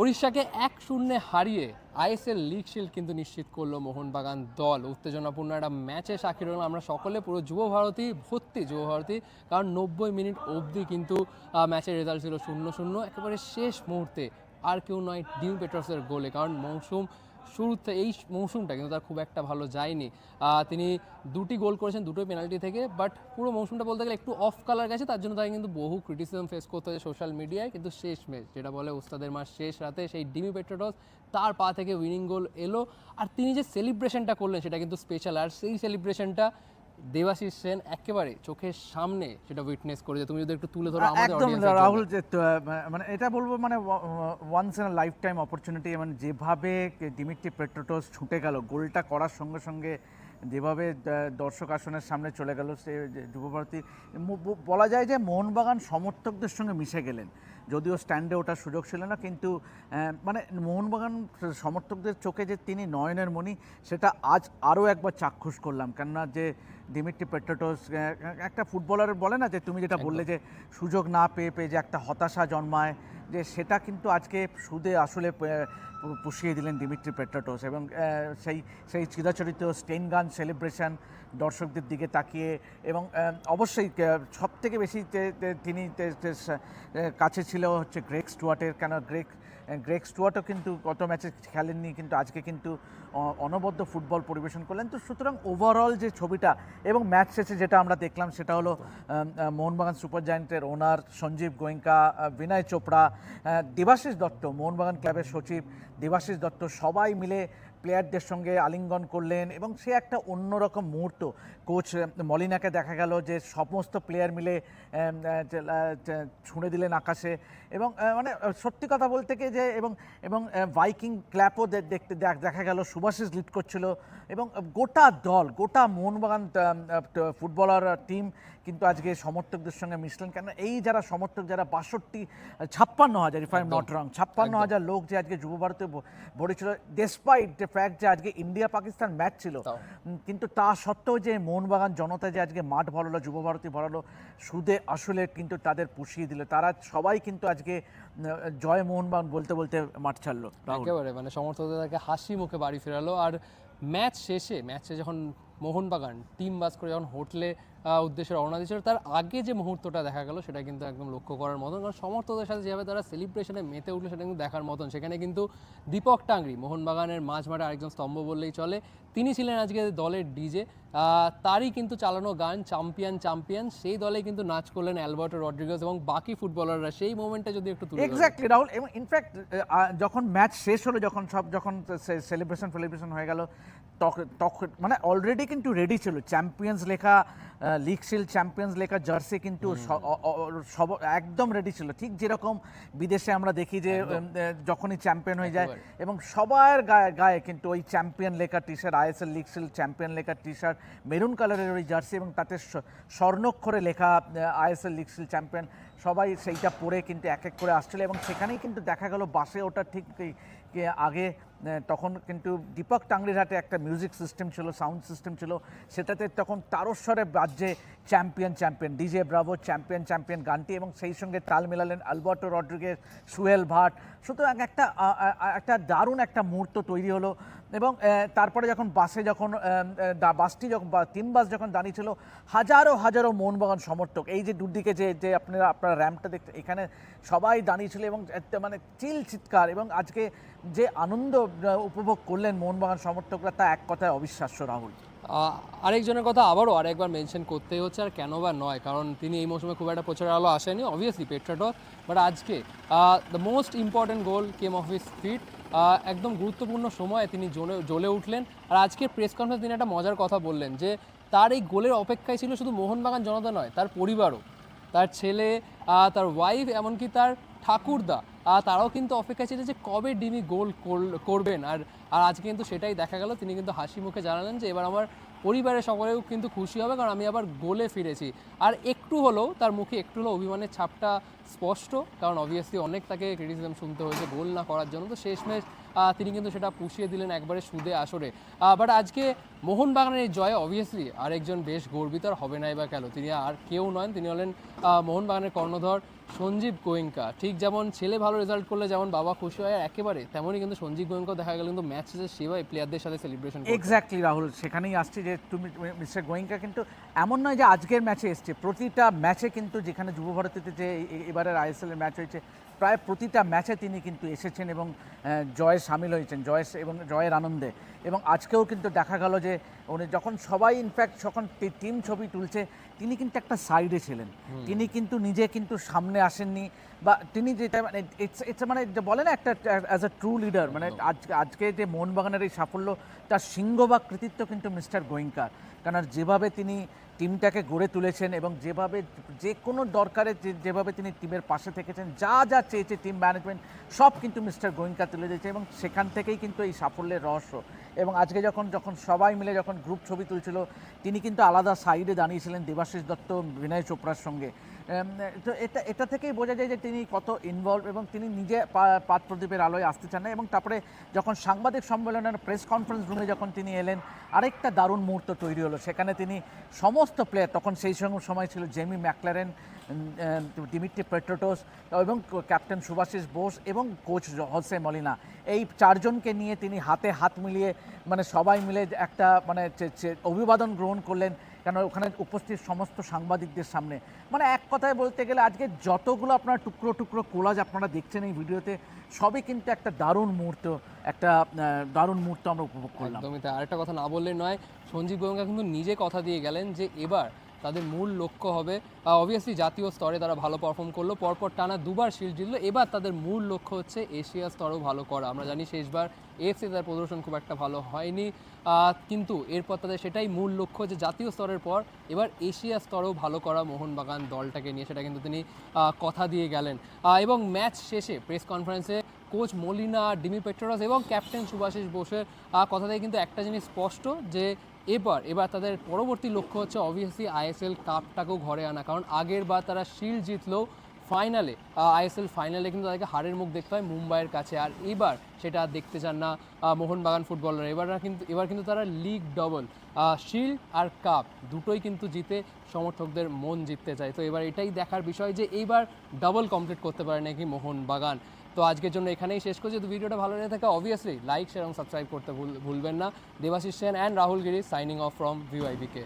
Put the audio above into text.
উড়িষ্যাকে এক শূন্যে হারিয়ে আইএসএল লিগ শিল্ড কিন্তু নিশ্চিত করল মোহনবাগান দল। উত্তেজনাপূর্ণ একটা ম্যাচে সাক্ষী রইলাম আমরা সকলে, পুরো যুব ভারতী, ভর্তি যুব ভারতী, কারণ নব্বই মিনিট অবধি কিন্তু ম্যাচের রেজাল্ট ছিল শূন্য শূন্য। একেবারে শেষ মুহূর্তে আর কেউ নয় ডিউ পেট্রসের গোলে, কারণ মৌসুম শুরুতে এই মৌসুমটা কিন্তু তার খুব একটা ভালো যায়নি। তিনি দুটি গোল করেছেন, দুটোই পেনাল্টি থেকে বাট পুরো মৌসুমটা বলতে গেলে একটু অফ কালার গেছে, তার জন্য তাকে কিন্তু বহু ক্রিটিসিজম ফেস করতে হয়েছে সোশ্যাল মিডিয়ায় কিন্তু শেষ ম্যাচ যেটা বলে ওস্তাদের মাস শেষ রাতে সেই ডিমি পেট্রোটস তার পা থেকে উইনিং গোল এলো। আর তিনি যে সেলিব্রেশনটা করলেন, সেটা কিন্তু স্পেশাল আর সেই সেলিব্রেশনটা দেবাশিস সেন একেবারে চোখের সামনে সেটা উইটনেস করেছে তুমি যদি একটু তুলে ধরো আমাদের একদম। রাহুল যে মানে এটা বলব মানে once in life time opportunity মানে যেভাবে ডিমিট্রি পেট্রোটোস ছুটে গেল গোলটা করার সঙ্গে সঙ্গে যেভাবে দর্শক আসনের সামনে চলে গেল সে যে যুবভারতী বলা যায় যে মোহনবাগান সমর্থকদের সঙ্গে মিশে গেলেন যদিও স্ট্যান্ডে ওঠার সুযোগ ছিল না কিন্তু মানে মোহনবাগান সমর্থকদের চোখে যে তিনি নয়নের মণি সেটা আজ আরও একবার চাক্ষুষ করলাম কেননা যে ডিমিট্রি পেট্রোটোস একটা ফুটবলার বলে না যে তুমি যেটা বললে যে সুযোগ না পেয়ে পেয়ে যে একটা হতাশা জন্মায় যে সেটা কিন্তু আজকে সুদে আসলে পুষিয়ে দিলেন ডিমিট্রি পেট্রোটোস এবং সেই সেই চিরাচরিত স্টেন গান সেলিব্রেশন দর্শকদের দিকে তাকিয়ে এবং অবশ্যই সব থেকে বেশি তিনি কাছে ছিল হচ্ছে গ্রেক স্টুয়ার্টের কেন গ্রেক গ্রেক স্টুয়ার্টও কিন্তু গত ম্যাচে খেলেননি, কিন্তু আজকে কিন্তু অনবদ্য ফুটবল পরিবেশন করলেন। তো সুতরাং ওভারঅল যে ছবিটা এবং ম্যাচ শেষে যেটা আমরা দেখলাম, সেটা হলো মোহনবাগান সুপার জায়েন্টের ওনার সঞ্জীব গোয়েঙ্কা বিনয় চোপড়া দেবাশিস দত্ত, মোহনবাগান ক্লাবের সচিব দেবাশিস দত্ত, সবাই মিলে প্লেয়ারদের সঙ্গে আলিঙ্গন করলেন এবং সে একটা অন্যরকম মুহূর্ত। কোচ মলিনাকে দেখা গেল যে সমস্ত প্লেয়ার মিলে ছুঁড়ে দিলেন আকাশে এবং মানে সত্যি কথা বলতে কি যে এবং এবং ভাইকিং ক্ল্যাপও দেখতে দেখা গেল সুভাষিস লিড করছিল এবং গোটা দল গোটা মোহনবাগান ফুটবলার টিম কিন্তু আজকে সমর্থকদের সঙ্গে মিশলেন। কেন এই যারা সমর্থক যারা বাষট্টি ছাপ্পান্ন হাজার if I am not wrong ছাপ্পান্ন হাজার লোক যে আজকে যুব ভারতে ভরেছিল ডেসপাইট ফ্যাক্ট যে আজকে ইন্ডিয়া পাকিস্তান ম্যাচ ছিল কিন্তু তা সত্ত্বেও যে মোহনবাগান জনতা যে আজকে মাঠ ভরালো যুবভারতী ভরালো সুদে আসলে কিন্তু তাদের পুষিয়ে দিল। তারা সবাই কিন্তু আজকে জয় মোহনবাগান বলতে বলতে মাঠ ছাড়লো। একেবারে মানে সমর্থকদের হাসি মুখে বাড়ি ফেরালো। আর ম্যাচ শেষে ম্যাচে যখন মোহনবাগান, টিম বাস করে যখন হোটেলে উদ্দেশ্যে রওনা দিয়েছিল, তার আগে যে মুহূর্তটা দেখা গেল সেটা কিন্তু একদম লক্ষ্য করার মতন। কারণ সমর্থকদের সাথে যেভাবে তারা সেলিব্রেশনে মেতে উঠল সেটা কিন্তু দেখার মতন। সেখানে কিন্তু দীপক টাংরি, মোহনবাগানের মাঝ মাঠে আরেকজন স্তম্ভ বললেই চলে। তিনি ছিলেন আজকে দলের ডিজে। তারই কিন্তু চালানো গান চ্যাম্পিয়ন চ্যাম্পিয়ন সেই দলে কিন্তু নাচ করলেন অ্যালবার্টো রড্রিগাস এবং বাকি ফুটবলাররা। সেই মোমেন্টে যদি একটু এক্স্যাক্টলি রাহুল। এবং ইনফ্যাক্ট যখন ম্যাচ শেষ হলো, যখন সব, যখন সেলিব্রেশন ফেলিব্রেশন হয়ে গেল তখন তখন মানে অলরেডি কিন্তু রেডি ছিল। চ্যাম্পিয়ন্স লেখা লিগ শিল চ্যাম্পিয়ন্স লেখা জার্সি কিন্তু সব একদম রেডি ছিল। ঠিক যেরকম বিদেশে আমরা দেখি যে যখনই চ্যাম্পিয়ন হয়ে যায় এবং সবার গায়ে গায়ে কিন্তু ওই চ্যাম্পিয়ন লেখা T shirt ISL league shield champion লেখা টি শার্ট মেরুন কালারের ওই জার্সি এবং তাতে স্বর্ণক্ষরে লেখা আইএসএল লিগ শিল চ্যাম্পিয়ন সবাই সেইটা পরে কিন্তু এক এক করে আসছিল এবং সেখানেই কিন্তু দেখা গেল বাসে ওটা ঠিক আগে তখন কিন্তু দীপক টাংরির হাতে একটা মিউজিক সিস্টেম ছিল সাউন্ড সিস্টেম ছিল। সেটাতে তখন তারস্বরে বাজছে champion champion DJ Bravo champion champion গানটি এবং সেই সঙ্গে তাল মেলালেন আলবার্টো রড্রিগেজ, সুহেল ভাট। সুতরাং একটা একটা দারুণ একটা মুহূর্ত তৈরি হলো এবং তারপরে যখন বাসে যখন বাসটি যখন, বা তিন বাস যখন দাঁড়িয়ে ছিল হাজারো হাজারো মোহনবাগান সমর্থক, এই যে দুদিকে যে যে আপনারা আপনারা র্যাম্পটা দেখতে, এখানে সবাই দাঁড়িয়ে ছিল এবং মানে চিল চিৎকার এবং আজকে যে আনন্দ উপভোগ করলেন মোহনবাগান সমর্থকরা, তা এক কথায় অবিশ্বাস্য, রাহুল। আরেকজনের কথা আবারও আরেকবার মেনশন করতেই হচ্ছে, আর কেন বা নয়, কারণ তিনি এই মৌসুমে খুব একটা প্রচার আলো আসেনি অবভিয়াসলি পেট্রাটর বাট আজকে the most important goal came off his feet একদম গুরুত্বপূর্ণ সময়ে তিনি জ্বলে জ্বলে উঠলেন, আর আজকে প্রেস কনফারেন্স তিনি একটা মজার কথা বললেন, যে তার এই গোলের অপেক্ষায় ছিল শুধু মোহনবাগান জনতা নয়, তার পরিবারও, তার ছেলে তার ওয়াইফ এমনকি তার ঠাকুরদা। তারাও কিন্তু অপেক্ষা ছিল যে কবে ডিমি গোল করবেন। আর আর আজকে কিন্তু সেটাই দেখা গেল। তিনি কিন্তু হাসি মুখে জানালেন যে, এবার আমার পরিবারের সকলেও কিন্তু খুশি হবে, কারণ আমি আবার গোলে ফিরেছি। আর একটু হলেও, তার মুখে একটু হলেও অভিমানের ছাপটা স্পষ্ট, কারণ অবভিয়াসলি অনেক তাকে ক্রিটিসিজম শুনতে হয়েছে গোল না করার জন্য। তো শেষমেশ তিনি কিন্তু সেটা পুষিয়ে দিলেন একবারে সুদে আসরে। বাট আজকে মোহনবাগানের এই জয়ে অবভিয়াসলি আরেকজন বেশ গর্বিত, আর হবে নাই বা কেন? তিনি আর কেউ নন। তিনি হলেন মোহনবাগানের কর্ণধর। সঞ্জীব গোয়েঙ্কা। ঠিক যেমন ছেলে ভালো রেজাল্ট করলে যেমন বাবা খুশি হয় একেবারে তেমনই কিন্তু সঞ্জীব গোয়েঙ্কা দেখা গেল কিন্তু ম্যাচ শেষে সেবাই প্লেয়ারদের সাথে সেলিব্রেশন এক্স্যাক্টলি রাহুল সেখানেই আসছে যে তুমি মিস্টার গোয়েঙ্কা কিন্তু এমন নয় যে আজকের ম্যাচে এসছে প্রতিটা ম্যাচে কিন্তু যেখানে যুব ভারতীতে যে এবারের আইএসএল এর ম্যাচ হয়েছে প্রায় প্রতিটা ম্যাচে তিনি কিন্তু এসেছেন এবং জয়ে সামিল হয়েছেন জয় এবং জয়ের আনন্দে। এবং আজকেও কিন্তু দেখা গেল যে উনি যখন সবাই ইনফ্যাক্ট যখন টিম ছবি তুলছে তিনি কিন্তু একটা সাইডে ছিলেন। তিনি কিন্তু নিজে কিন্তু সামনে আসেননি বা তিনি যেটা মানে ইটস ইটস মানে বলে না একটা অ্যাজ আ ট্রু লিডার মানে আজকে আজকে যে মোহনবাগানের এই সাফল্য তার সিংহ বা কৃতিত্ব কিন্তু মিস্টার গোয়েঙ্কার। কারণ যেভাবে তিনি টিমটাকে গড়ে তুলেছেন এবং যেভাবে যে কোনো দরকারে যেভাবে তিনি টিমের পাশে থেকেছেন যা যা চেয়েছে টিম ম্যানেজমেন্ট সব কিন্তু মিস্টার গোয়েঙ্কা তুলে দিয়েছে এবং সেখান থেকেই কিন্তু এই সাফল্যের রহস্য। এবং আজকে যখন যখন সবাই মিলে যখন গ্রুপ ছবি তুলছিল তিনি কিন্তু আলাদা সাইডে দাঁড়িয়েছিলেন দেবাশিস দত্ত বিনয় চোপড়ার সঙ্গে। তো এটা এটা থেকেই বোঝা যায় যে তিনি কত ইনভলভ এবং তিনি নিজে পাত প্রদীপের আলোয় আসতে চান না। এবং তারপরে যখন সাংবাদিক সম্মেলনের প্রেস কনফারেন্স রুমে যখন তিনি এলেন, আরেকটা দারুণ মুহূর্ত তৈরি হলো। সেখানে তিনি সমস্ত প্লেয়ার তখন সেই সময় ছিল জেমি ম্যাকলারেন ডিমিট্রি পেট্রোটোস এবং ক্যাপ্টেন সুভাষিস বোস এবং কোচ হোসে মলিনা এই চারজনকে নিয়ে তিনি হাতে হাত মিলিয়ে মানে সবাই মিলে একটা মানে অভিবাদন গ্রহণ করলেন। কেন ওখানে উপস্থিত সমস্ত সাংবাদিকদের সামনে? মানে এক কথায় বলতে গেলে আজকে যতগুলো আপনারা টুকরো টুকরো কোলাজ আপনারা দেখছেন এই ভিডিওতে, সবই কিন্তু একটা দারুণ মুহূর্ত, একটা দারুণ মুহূর্ত আমরা উপভোগ করলাম। একদমই তাই। আরেকটা কথা না বললে নয়, সঞ্জীব গোয়েঙ্কা কিন্তু নিজে কথা দিয়ে গেলেন যে এবার তাদের মূল লক্ষ্য হবে অবভিয়াসলি জাতীয় স্তরে তারা ভালো পারফর্ম করল, পরপর টানা দুবার শিল্ড জিতলো, এবার তাদের মূল লক্ষ্য হচ্ছে এশিয়া স্তরেও ভালো করা। আমরা জানি শেষবার এফসি তার প্রদর্শন খুব একটা ভালো হয়নি কিন্তু এরপর তাদের সেটাই মূল লক্ষ্য যে জাতীয় স্তরের পর এবার এশিয়া স্তরেও ভালো করা মোহনবাগান দলটাকে নিয়ে, সেটা কিন্তু তিনি কথা দিয়ে গেলেন। এবং ম্যাচ শেষে প্রেস কনফারেন্সে কোচ মলিনা ডিমি পেট্রোরাস এবং ক্যাপ্টেন সুভাষিস বোসের কথা থেকে কিন্তু একটা জিনিস স্পষ্ট যে এবার এবার তাদের পরবর্তী লক্ষ্য হচ্ছে অবভিয়াসলি আইএসএল কাপটাকেও ঘরে আনা। কারণ আগের বার তারা শিল্ড জিতলেও ফাইনালে আইএসএল ফাইনালে কিন্তু তাদেরকে হারের মুখ দেখতে হয় মুম্বাইয়ের কাছে। আর এবার সেটা দেখতে চান না মোহনবাগান ফুটবলার এবার কিন্তু এবার কিন্তু তারা লিগ ডবল শিল্ড আর কাপ দুটোই কিন্তু জিতে সমর্থকদের মন জিততে চায়। তো এবার এটাই দেখার বিষয় যে এইবার ডবল কমপ্লিট করতে পারে নাকি মোহনবাগান। তো আজকের জন্য এখানেই শেষ করছি। যদি ভিডিওটা ভালো লেগে থাকে অবভিয়াসলি লাইক শেয়ার এবং সাবস্ক্রাইব করতে ভুল- ভুলবেন না। Debashis Sen and Rahul Giri signing off from ভিউআইবিকে